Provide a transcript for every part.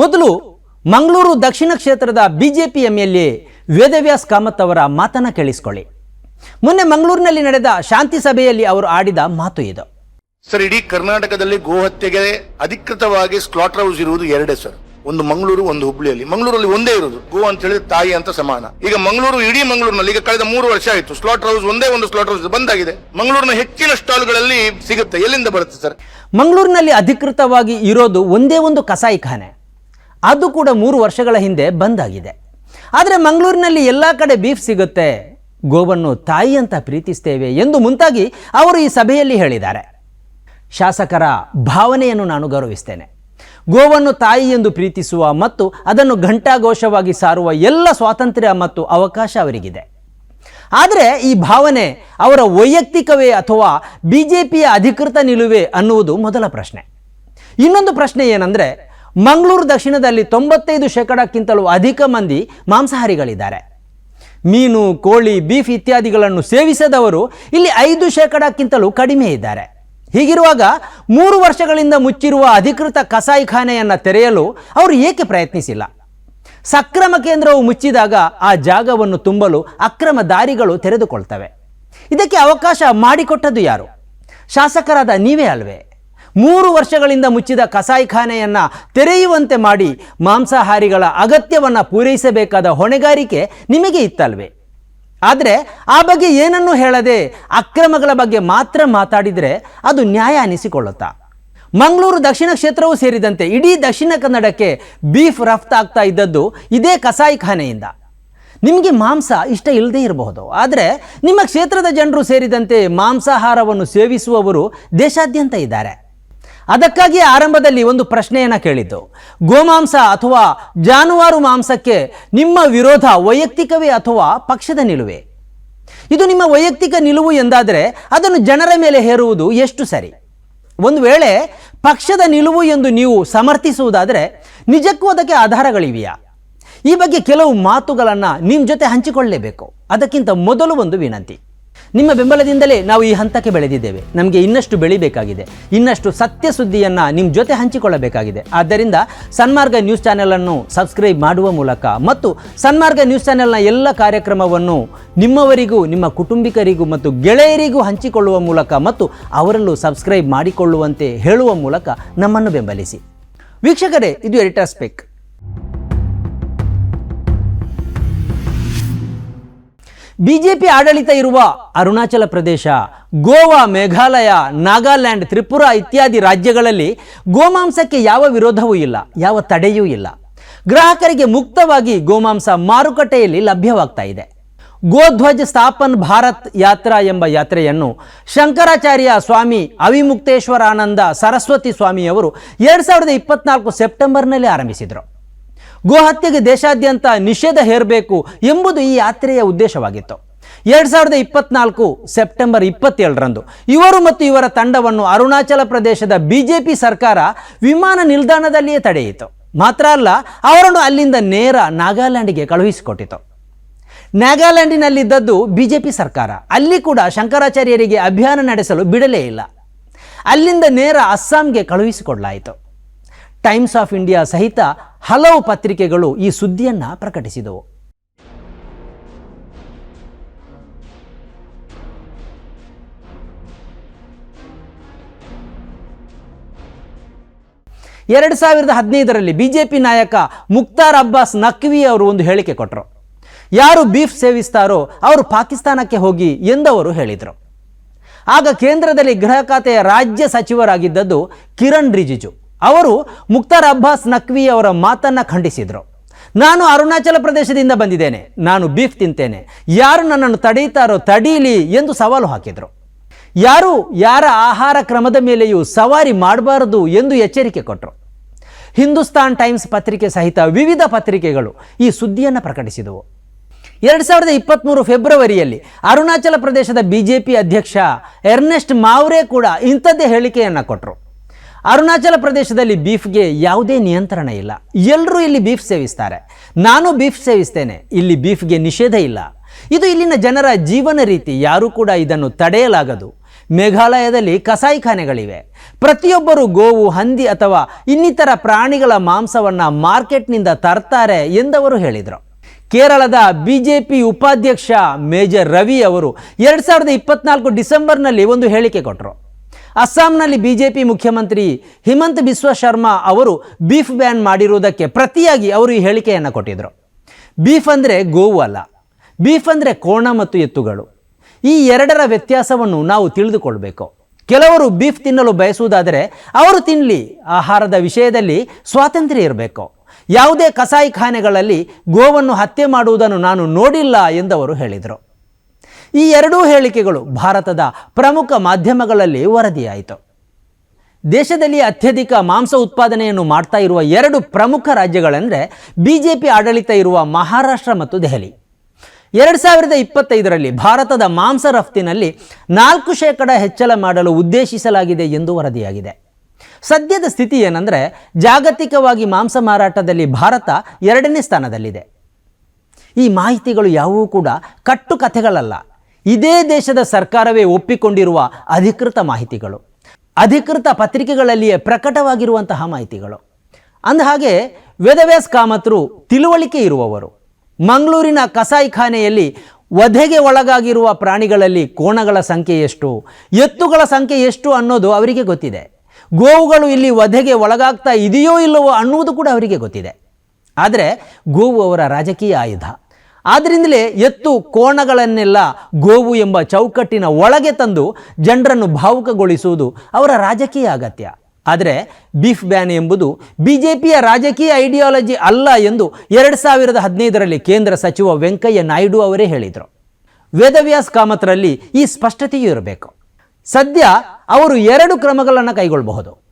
ಮೊದಲು ಮಂಗಳೂರು ದಕ್ಷಿಣ ಕ್ಷೇತ್ರದ BJP M L A Vedavyas Kamath ಅವರ ಮಾತನ್ನ ಕೇಳಿಸ್ಕೊಳ್ಳಿ. ಮೊನ್ನೆ ಮಂಗಳೂರಿನಲ್ಲಿ ನಡೆದ ಶಾಂತಿ ಸಭೆಯಲ್ಲಿ ಅವರು ಆಡಿದ ಮಾತು ಇದು. ಸರ್ ಇಡೀ ಕರ್ನಾಟಕದಲ್ಲಿ ಗೋಹತ್ಯೆಗೆ ಅಧಿಕೃತವಾಗಿ ಸ್ಲಾಟರ್ ಹೌಸ್ ಇರುವುದು ಎರಡೇ ಸರ್. ಒಂದು ಮಂಗಳೂರು ಒಂದು ಹುಬ್ಳಿಯಲ್ಲಿ. ಮಂಗಳೂರಲ್ಲಿ ಒಂದೇ ಇರುವುದು. ಗೋ ಅಂತ ಹೇಳಿದ್ರೆ ತಾಯಿ ಅಂತ ಸಮಾನ. ಈಗ ಮಂಗಳೂರು ಇಡೀ ಮಂಗಳೂರಿನಲ್ಲಿ ಈಗ ಕಳೆದ ಮೂರು ವರ್ಷ ಆಯಿತು. ಸ್ಲಾಟರ್ ಹೌಸ್ ಒಂದೇ ಒಂದು ಸ್ಲಾಟರ್ ಹೌಸ್ ಬಂದಾಗಿದೆ ಮಂಗಳೂರಿನ ಹೆಚ್ಚಿನ ಸ್ಟಾಲ್ಗಳಲ್ಲಿ ಸಿಗುತ್ತೆ. ಎಲ್ಲಿಂದ ಬರುತ್ತೆ ಸರ್? ಮಂಗಳೂರಿನಲ್ಲಿ ಅಧಿಕೃತವಾಗಿ ಇರೋದು ಒಂದೇ ಒಂದು ಕಸಾಯಿಖಾನೆ. ಅದು ಕೂಡ ಮೂರು ವರ್ಷಗಳ ಹಿಂದೆ ಬಂದಾಗಿದೆ. ಆದರೆ ಮಂಗಳೂರಿನಲ್ಲಿ ಎಲ್ಲ ಕಡೆ ಬೀಫ್ ಸಿಗುತ್ತೆ. ಗೋವನ್ನು ತಾಯಿ ಅಂತ ಪ್ರೀತಿಸ್ತೇವೆ ಎಂದು ಮುಂತಾಗಿ ಅವರು ಈ ಸಭೆಯಲ್ಲಿ ಹೇಳಿದ್ದಾರೆ. ಶಾಸಕರ ಭಾವನೆಯನ್ನು ನಾನು ಗೌರವಿಸ್ತೇನೆ. ಗೋವನ್ನು ತಾಯಿ ಎಂದು ಪ್ರೀತಿಸುವ ಮತ್ತು ಅದನ್ನು ಘಂಟಾಘೋಷವಾಗಿ ಸಾರುವ ಎಲ್ಲ ಸ್ವಾತಂತ್ರ್ಯ ಮತ್ತು ಅವಕಾಶ ಅವರಿಗಿದೆ. ಆದರೆ ಈ ಭಾವನೆ ಅವರ ವೈಯಕ್ತಿಕವೇ ಅಥವಾ ಬಿ ಜೆ ಅಧಿಕೃತ ನಿಲುವೆ ಅನ್ನುವುದು ಮೊದಲ ಪ್ರಶ್ನೆ. ಇನ್ನೊಂದು ಪ್ರಶ್ನೆ ಏನಂದರೆ ಮಂಗಳೂರು ದಕ್ಷಿಣದಲ್ಲಿ ತೊಂಬತ್ತೈದು ಶೇಕಡಕ್ಕಿಂತಲೂ ಅಧಿಕ ಮಂದಿ ಮಾಂಸಾಹಾರಿಗಳಿದ್ದಾರೆ. ಮೀನು, ಕೋಳಿ, ಬೀಫ್ ಇತ್ಯಾದಿಗಳನ್ನು ಸೇವಿಸದವರು ಇಲ್ಲಿ ಐದು ಶೇಕಡಕ್ಕಿಂತಲೂ ಕಡಿಮೆ ಇದ್ದಾರೆ. ಹೀಗಿರುವಾಗ ಮೂರು ವರ್ಷಗಳಿಂದ ಮುಚ್ಚಿರುವ ಅಧಿಕೃತ ಕಸಾಯಿಖಾನೆಯನ್ನು ತೆರೆಯಲು ಅವರು ಏಕೆ ಪ್ರಯತ್ನಿಸಿಲ್ಲ? ಸಕ್ರಮ ಕೇಂದ್ರವು ಮುಚ್ಚಿದಾಗ ಆ ಜಾಗವನ್ನು ತುಂಬಲು ಅಕ್ರಮ ದಾರಿಗಳು ತೆರೆದುಕೊಳ್ತವೆ. ಇದಕ್ಕೆ ಅವಕಾಶ ಮಾಡಿಕೊಟ್ಟದ್ದು ಯಾರು? ಶಾಸಕರಾದ ನೀವೇ ಅಲ್ವೇ? ಮೂರು ವರ್ಷಗಳಿಂದ ಮುಚ್ಚಿದ ಕಸಾಯಿಖಾನೆಯನ್ನು ತೆರೆಯುವಂತೆ ಮಾಡಿ ಮಾಂಸಾಹಾರಿಗಳ ಅಗತ್ಯವನ್ನು ಪೂರೈಸಬೇಕಾದ ಹೊಣೆಗಾರಿಕೆ ನಿಮಗೆ ಇತ್ತಲ್ವೇ? ಆದರೆ ಆ ಬಗ್ಗೆ ಏನನ್ನೂ ಹೇಳದೆ ಅಕ್ರಮಗಳ ಬಗ್ಗೆ ಮಾತ್ರ ಮಾತಾಡಿದರೆ ಅದು ನ್ಯಾಯ ಅನಿಸಿಕೊಳ್ಳುತ್ತಾ? ಮಂಗಳೂರು ದಕ್ಷಿಣ ಕ್ಷೇತ್ರವೂ ಸೇರಿದಂತೆ ಇಡೀ ದಕ್ಷಿಣ ಕನ್ನಡಕ್ಕೆ ಬೀಫ್ ರಫ್ತಾಗ್ತಾ ಇದ್ದದ್ದು ಇದೇ ಕಸಾಯಿಖಾನೆಯಿಂದ. ನಿಮಗೆ ಮಾಂಸ ಇಷ್ಟ ಇಲ್ಲದೇ ಇರಬಹುದು. ಆದರೆ ನಿಮ್ಮ ಕ್ಷೇತ್ರದ ಜನರು ಸೇರಿದಂತೆ ಮಾಂಸಾಹಾರವನ್ನು ಸೇವಿಸುವವರು ದೇಶಾದ್ಯಂತ ಇದ್ದಾರೆ. ಅದಕ್ಕಾಗಿ ಆರಂಭದಲ್ಲಿ ಒಂದು ಪ್ರಶ್ನೆಯನ್ನು ಕೇಳಿದ್ದು. ಗೋಮಾಂಸ ಅಥವಾ ಜಾನುವಾರು ಮಾಂಸಕ್ಕೆ ನಿಮ್ಮ ವಿರೋಧ ವೈಯಕ್ತಿಕವೇ ಅಥವಾ ಪಕ್ಷದ ನಿಲುವೆ? ಇದು ನಿಮ್ಮ ವೈಯಕ್ತಿಕ ನಿಲುವು ಎಂದಾದರೆ ಅದನ್ನು ಜನರ ಮೇಲೆ ಹೇರುವುದು ಎಷ್ಟು ಸರಿ? ಒಂದು ವೇಳೆ ಪಕ್ಷದ ನಿಲುವು ಎಂದು ನೀವು ಸಮರ್ಥಿಸುವುದಾದರೆ ನಿಜಕ್ಕೂ ಅದಕ್ಕೆ ಆಧಾರಗಳಿವೆಯಾ? ಈ ಬಗ್ಗೆ ಕೆಲವು ಮಾತುಗಳನ್ನು ನಿಮ್ಮ ಜೊತೆ ಹಂಚಿಕೊಳ್ಳಲೇಬೇಕು. ಅದಕ್ಕಿಂತ ಮೊದಲು ಒಂದು ವಿನಂತಿ. ನಿಮ್ಮ ಬೆಂಬಲದಿಂದಲೇ ನಾವು ಈ ಹಂತಕ್ಕೆ ಬೆಳೆದಿದ್ದೇವೆ. ನಮಗೆ ಇನ್ನಷ್ಟು ಬೆಳಿಬೇಕಾಗಿದೆ. ಇನ್ನಷ್ಟು ಸತ್ಯ ಸುದ್ದಿಯನ್ನು ನಿಮ್ಮ ಜೊತೆ ಹಂಚಿಕೊಳ್ಳಬೇಕಾಗಿದೆ. ಆದ್ದರಿಂದ ಸನ್ಮಾರ್ಗ ನ್ಯೂಸ್ ಚಾನೆಲನ್ನು ಸಬ್ಸ್ಕ್ರೈಬ್ ಮಾಡುವ ಮೂಲಕ ಮತ್ತು ಸನ್ಮಾರ್ಗ ನ್ಯೂಸ್ ಚಾನೆಲ್ನ ಎಲ್ಲ ಕಾರ್ಯಕ್ರಮವನ್ನು ನಿಮ್ಮವರಿಗೂ, ನಿಮ್ಮ ಕುಟುಂಬಿಕರಿಗೂ ಮತ್ತು ಗೆಳೆಯರಿಗೂ ಹಂಚಿಕೊಳ್ಳುವ ಮೂಲಕ ಮತ್ತು ಅವರಲ್ಲೂ ಸಬ್ಸ್ಕ್ರೈಬ್ ಮಾಡಿಕೊಳ್ಳುವಂತೆ ಹೇಳುವ ಮೂಲಕ ನಮ್ಮನ್ನು ಬೆಂಬಲಿಸಿ. ವೀಕ್ಷಕರೇ, ಇದು ಎಡಿಟರ್ ಸ್ಪೆಕ್ ಬಿಜೆಪಿ ಆಡಳಿತ ಇರುವ ಅರುಣಾಚಲ ಪ್ರದೇಶ, ಗೋವಾ, ಮೇಘಾಲಯ, ನಾಗಾಲ್ಯಾಂಡ್, ತ್ರಿಪುರ ಇತ್ಯಾದಿ ರಾಜ್ಯಗಳಲ್ಲಿ ಗೋಮಾಂಸಕ್ಕೆ ಯಾವ ವಿರೋಧವೂ ಇಲ್ಲ, ಯಾವ ತಡೆಯೂ ಇಲ್ಲ. ಗ್ರಾಹಕರಿಗೆ ಮುಕ್ತವಾಗಿ ಗೋಮಾಂಸ ಮಾರುಕಟ್ಟೆಯಲ್ಲಿ ಲಭ್ಯವಾಗ್ತಾ ಇದೆ. ಗೋಧ್ವಜ್ ಸ್ಥಾಪನ್ ಭಾರತ್ ಯಾತ್ರಾ ಎಂಬ ಯಾತ್ರೆಯನ್ನು ಶಂಕರಾಚಾರ್ಯ ಸ್ವಾಮಿ ಅವಿಮುಕ್ತೇಶ್ವರಾನಂದ ಸರಸ್ವತಿ ಸ್ವಾಮಿಯವರು ಎರಡು ಸಾವಿರದ ಇಪ್ಪತ್ನಾಲ್ಕು ಸೆಪ್ಟೆಂಬರ್ನಲ್ಲಿ ಆರಂಭಿಸಿದರು. ಗೋಹತ್ಯೆಗೆ ದೇಶಾದ್ಯಂತ ನಿಷೇಧ ಹೇರಬೇಕು ಎಂಬುದು ಈ ಯಾತ್ರೆಯ ಉದ್ದೇಶವಾಗಿತ್ತು. ಎರಡು ಸಾವಿರದ ಇಪ್ಪತ್ನಾಲ್ಕು ಸೆಪ್ಟೆಂಬರ್ ಇಪ್ಪತ್ತೇಳರಂದು ಇವರು ಮತ್ತು ಇವರ ತಂಡವನ್ನು ಅರುಣಾಚಲ ಪ್ರದೇಶದ ಬಿಜೆಪಿ ಸರ್ಕಾರ ವಿಮಾನ ನಿಲ್ದಾಣದಲ್ಲಿಯೇ ತಡೆಯಿತು. ಮಾತ್ರ ಅಲ್ಲ, ಅವರನ್ನು ಅಲ್ಲಿಂದ ನೇರ ನಾಗಾಲ್ಯಾಂಡಿಗೆ ಕಳುಹಿಸಿಕೊಟ್ಟಿತು. ನಾಗಾಲ್ಯಾಂಡಿನಲ್ಲಿದ್ದದ್ದು ಬಿಜೆಪಿ ಸರ್ಕಾರ. ಅಲ್ಲಿ ಕೂಡ ಶಂಕರಾಚಾರ್ಯರಿಗೆ ಅಭಿಯಾನ ನಡೆಸಲು ಬಿಡಲೇ ಇಲ್ಲ. ಅಲ್ಲಿಂದ ನೇರ ಅಸ್ಸಾಂಗೆ ಕಳುಹಿಸಿಕೊಡಲಾಯಿತು. ಟೈಮ್ಸ್ ಆಫ್ ಇಂಡಿಯಾ ಸಹಿತ ಹಲವು ಪತ್ರಿಕೆಗಳು ಈ ಸುದ್ದಿಯನ್ನು ಪ್ರಕಟಿಸಿದವು. ಎರಡು ಸಾವಿರದ ಹದಿನೈದರಲ್ಲಿ ಬಿಜೆಪಿ ನಾಯಕ ಮುಕ್ತಾರ್ ಅಬ್ಬಾಸ್ ನಕ್ವಿ ಅವರು ಒಂದು ಹೇಳಿಕೆ ಕೊಟ್ಟರು ಯಾರು ಬೀಫ್ ಸೇವಿಸ್ತಾರೋ ಅವರು ಪಾಕಿಸ್ತಾನಕ್ಕೆ ಹೋಗಿ ಎಂದವರು ಹೇಳಿದರು. ಆಗ ಕೇಂದ್ರದಲ್ಲಿ ಗೃಹ ಖಾತೆಯ ರಾಜ್ಯ ಸಚಿವರಾಗಿದ್ದದ್ದು ಕಿರಣ್ ರಿಜಿಜು. ಅವರು ಮುಕ್ತಾರ್ ಅಬ್ಬಾಸ್ ನಕ್ವಿ ಅವರ ಮಾತನ್ನು ಖಂಡಿಸಿದರು. ನಾನು ಅರುಣಾಚಲ ಪ್ರದೇಶದಿಂದ ಬಂದಿದ್ದೇನೆ. ನಾನು ಬೀಫ್ ತಿಂತೇನೆ. ಯಾರು ನನ್ನನ್ನು ತಡೆಯುತ್ತಾರೋ ತಡೀಲಿ ಎಂದು ಸವಾಲು ಹಾಕಿದರು. ಯಾರು ಯಾರ ಆಹಾರ ಕ್ರಮದ ಮೇಲೆಯೂ ಸವಾರಿ ಮಾಡಬಾರದು ಎಂದು ಎಚ್ಚರಿಕೆ ಕೊಟ್ಟರು ಹಿಂದೂಸ್ತಾನ್ ಟೈಮ್ಸ್ ಪತ್ರಿಕೆ ಸಹಿತ ವಿವಿಧ ಪತ್ರಿಕೆಗಳು ಈ ಸುದ್ದಿಯನ್ನು ಪ್ರಕಟಿಸಿದವು. ಎರಡು ಸಾವಿರದ ಇಪ್ಪತ್ತ್ಮೂರು ಫೆಬ್ರವರಿಯಲ್ಲಿ ಅರುಣಾಚಲ ಪ್ರದೇಶದ ಬಿ ಜೆ ಪಿ ಅಧ್ಯಕ್ಷ ಎರ್ನೆಸ್ಟ್ ಮಾವ್ರೆ ಕೂಡ ಇಂಥದ್ದೇ ಹೇಳಿಕೆಯನ್ನು ಕೊಟ್ಟರು ಅರುಣಾಚಲ ಪ್ರದೇಶದಲ್ಲಿ ಬೀಫ್ಗೆ ಯಾವುದೇ ನಿಯಂತ್ರಣ ಇಲ್ಲ. ಎಲ್ಲರೂ ಇಲ್ಲಿ ಬೀಫ್ ಸೇವಿಸ್ತಾರೆ. ನಾನು ಬೀಫ್ ಸೇವಿಸ್ತೇನೆ. ಇಲ್ಲಿ ಬೀಫ್ಗೆ ನಿಷೇಧ ಇಲ್ಲ. ಇದು ಇಲ್ಲಿನ ಜನರ ಜೀವನ ರೀತಿ. ಯಾರೂ ಕೂಡ ಇದನ್ನು ತಡೆಯಲಾಗದು. ಮೇಘಾಲಯದಲ್ಲಿ ಕಸಾಯಿಖಾನೆಗಳಿವೆ. ಪ್ರತಿಯೊಬ್ಬರು ಗೋವು, ಹಂದಿ ಅಥವಾ ಇನ್ನಿತರ ಪ್ರಾಣಿಗಳ ಮಾಂಸವನ್ನು ಮಾರ್ಕೆಟ್ನಿಂದ ತರ್ತಾರೆ ಎಂದವರು ಹೇಳಿದರು. ಕೇರಳದ ಬಿಜೆಪಿ ಉಪಾಧ್ಯಕ್ಷ ಮೇಜರ್ ರವಿ ಅವರು ಎರಡು ಸಾವಿರದ ಇಪ್ಪತ್ನಾಲ್ಕು ಡಿಸೆಂಬರ್ನಲ್ಲಿ ಒಂದು ಹೇಳಿಕೆ ಕೊಟ್ಟರು ಅಸ್ಸಾಂನಲ್ಲಿ ಬಿಜೆಪಿ ಮುಖ್ಯಮಂತ್ರಿ ಹಿಮಂತ್ ಬಿಸ್ವ ಶರ್ಮಾ ಅವರು ಬೀಫ್ ಬ್ಯಾನ್ ಮಾಡಿರುವುದಕ್ಕೆ ಪ್ರತಿಯಾಗಿ ಅವರು ಈ ಹೇಳಿಕೆಯನ್ನು ಕೊಟ್ಟಿದ್ದರು ಬೀಫ್ ಅಂದರೆ ಗೋವು ಅಲ್ಲ. ಬೀಫ್ ಅಂದರೆ ಕೋಣ ಮತ್ತು ಎತ್ತುಗಳು. ಈ ಎರಡರ ವ್ಯತ್ಯಾಸವನ್ನು ನಾವು ತಿಳಿದುಕೊಳ್ಬೇಕು. ಕೆಲವರು ಬೀಫ್ ತಿನ್ನಲು ಬಯಸುವುದಾದರೆ ಅವರು ತಿನ್ನಲಿ ಆಹಾರದ ವಿಷಯದಲ್ಲಿ ಸ್ವಾತಂತ್ರ್ಯ ಇರಬೇಕು. ಯಾವುದೇ ಕಸಾಯಿಖಾನೆಗಳಲ್ಲಿ ಗೋವನ್ನು ಹತ್ಯೆ ಮಾಡುವುದನ್ನು ನಾನು ನೋಡಿಲ್ಲ ಎಂದವರು ಹೇಳಿದರು. ಈ ಎರಡೂ ಹೇಳಿಕೆಗಳು ಭಾರತದ ಪ್ರಮುಖ ಮಾಧ್ಯಮಗಳಲ್ಲಿ ವರದಿಯಾಯಿತು. ದೇಶದಲ್ಲಿ ಅತ್ಯಧಿಕ ಮಾಂಸ ಉತ್ಪಾದನೆಯನ್ನು ಮಾಡ್ತಾ ಇರುವ ಎರಡು ಪ್ರಮುಖ ರಾಜ್ಯಗಳೆಂದರೆ ಬಿ ಜೆ ಪಿ ಆಡಳಿತ ಇರುವ ಮಹಾರಾಷ್ಟ್ರ ಮತ್ತು ದೆಹಲಿ. ಎರಡು ಸಾವಿರದ ಇಪ್ಪತ್ತೈದರಲ್ಲಿ ಭಾರತದ ಮಾಂಸ ರಫ್ತಿನಲ್ಲಿ ನಾಲ್ಕು ಶೇಕಡ ಹೆಚ್ಚಳ ಮಾಡಲು ಉದ್ದೇಶಿಸಲಾಗಿದೆ ಎಂದು ವರದಿಯಾಗಿದೆ. ಸದ್ಯದ ಸ್ಥಿತಿ ಏನಂದರೆ ಜಾಗತಿಕವಾಗಿ ಮಾಂಸ ಮಾರಾಟದಲ್ಲಿ ಭಾರತ ಎರಡನೇ ಸ್ಥಾನದಲ್ಲಿದೆ. ಈ ಮಾಹಿತಿಗಳು ಯಾವುವು ಕೂಡ ಕಟ್ಟು ಕಥೆಗಳಲ್ಲ ಇದೇ ದೇಶದ ಸರ್ಕಾರವೇ ಒಪ್ಪಿಕೊಂಡಿರುವ ಅಧಿಕೃತ ಮಾಹಿತಿಗಳು, ಅಧಿಕೃತ ಪತ್ರಿಕೆಗಳಲ್ಲಿಯೇ ಪ್ರಕಟವಾಗಿರುವಂತಹ ಮಾಹಿತಿಗಳು. ಅಂದಹಾಗೆ ವೇದವ್ಯಾಸ್ ಕಾಮತ್ರು ತಿಳುವಳಿಕೆ ಇರುವವರು. ಮಂಗಳೂರಿನ ಕಸಾಯಿಖಾನೆಯಲ್ಲಿ ವಧೆಗೆ ಒಳಗಾಗಿರುವ ಪ್ರಾಣಿಗಳಲ್ಲಿ ಕೋಣಗಳ ಸಂಖ್ಯೆ ಎಷ್ಟು, ಎತ್ತುಗಳ ಸಂಖ್ಯೆ ಎಷ್ಟು ಅನ್ನೋದು ಅವರಿಗೆ ಗೊತ್ತಿದೆ. ಗೋವುಗಳು ಇಲ್ಲಿ ವಧೆಗೆ ಒಳಗಾಗ್ತಾ ಇದೆಯೋ ಇಲ್ಲವೋ ಅನ್ನುವುದು ಕೂಡ ಅವರಿಗೆ ಗೊತ್ತಿದೆ. ಆದರೆ ಗೋವು ಅವರ ರಾಜಕೀಯ ಆಯುಧ. ಆದ್ದರಿಂದಲೇ ಎತ್ತು ಕೋಣಗಳನ್ನೆಲ್ಲ ಗೋವು ಎಂಬ ಚೌಕಟ್ಟಿನ ಒಳಗೆ ತಂದು ಜನರನ್ನು ಭಾವುಕಗೊಳಿಸುವುದು ಅವರ ರಾಜಕೀಯ ಅಗತ್ಯ. ಆದರೆ ಬೀಫ್ ಬ್ಯಾನ್ ಎಂಬುದು ಬಿ ಜೆ ಪಿಯ ರಾಜಕೀಯ ಐಡಿಯಾಲಜಿ ಅಲ್ಲ ಎಂದು ಎರಡು ಸಾವಿರದ ಹದಿನೈದರಲ್ಲಿ ಕೇಂದ್ರ ಸಚಿವ ವೆಂಕಯ್ಯ ನಾಯ್ಡು ಅವರೇ ಹೇಳಿದರು. ವೇದವ್ಯಾಸ್ ಕಾಮತ್ರಲ್ಲಿ ಈ ಸ್ಪಷ್ಟತೆಯೂ ಇರಬೇಕು. ಸದ್ಯ ಅವರು ಎರಡು ಕ್ರಮಗಳನ್ನು ಕೈಗೊಳ್ಳಬಹುದು.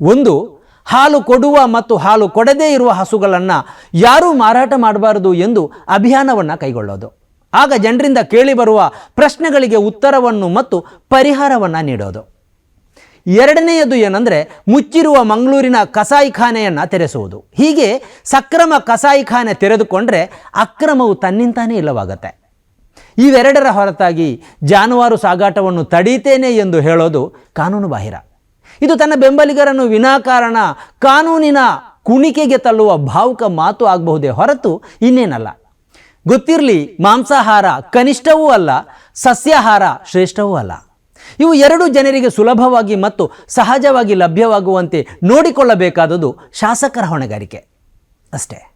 ಒಂದು ಹಾಲು ಕೊಡುವ ಮತ್ತು ಹಾಲು ಕೊಡದೇ ಇರುವ ಹಸುಗಳನ್ನು ಯಾರೂ ಮಾರಾಟ ಮಾಡಬಾರದು ಎಂದು ಅಭಿಯಾನವನ್ನು ಕೈಗೊಳ್ಳೋದು. ಆಗ ಜನರಿಂದ ಕೇಳಿಬರುವ ಪ್ರಶ್ನೆಗಳಿಗೆ ಉತ್ತರವನ್ನು ಮತ್ತು ಪರಿಹಾರವನ್ನು ನೀಡೋದು. ಎರಡನೆಯದು ಏನಂದರೆ ಮುಚ್ಚಿರುವ ಮಂಗಳೂರಿನ ಕಸಾಯಿಖಾನೆಯನ್ನು ತೆರೆಸುವುದು. ಹೀಗೆ ಸಕ್ರಮ ಕಸಾಯಿಖಾನೆ ತೆರೆದುಕೊಂಡರೆ ಅಕ್ರಮವು ತನ್ನಿಂತಾನೇ ಇಲ್ಲವಾಗತ್ತೆ. ಇವೆರಡರ ಹೊರತಾಗಿ ಜಾನುವಾರು ಸಾಗಾಟವನ್ನು ತಡೀತೇನೆ ಎಂದು ಹೇಳೋದು ಕಾನೂನು ಬಾಹಿರ ಇದು ತನ್ನ ಬೆಂಬಲಿಗರನ್ನು ವಿನಾಕಾರಣ, ಕಾನೂನಿನ ಕುಣಿಕೆಗೆ ತಳ್ಳುವ ಭಾವುಕ ಮಾತು ಆಗಬಹುದೇ ಹೊರತು ಇನ್ನೇನಲ್ಲ. ಗೊತ್ತಿರಲಿ, ಮಾಂಸಾಹಾರ ಕನಿಷ್ಠವೂ ಅಲ್ಲ, ಸಸ್ಯಾಹಾರ ಶ್ರೇಷ್ಠವೂ ಅಲ್ಲ. ಇವು ಎರಡು ಜನರಿಗೆ ಸುಲಭವಾಗಿ ಮತ್ತು ಸಹಜವಾಗಿ ಲಭ್ಯವಾಗುವಂತೆ ನೋಡಿಕೊಳ್ಳಬೇಕಾದದು ಶಾಸಕರ ಹೊಣೆಗಾರಿಕೆ. ಅಷ್ಟೇ.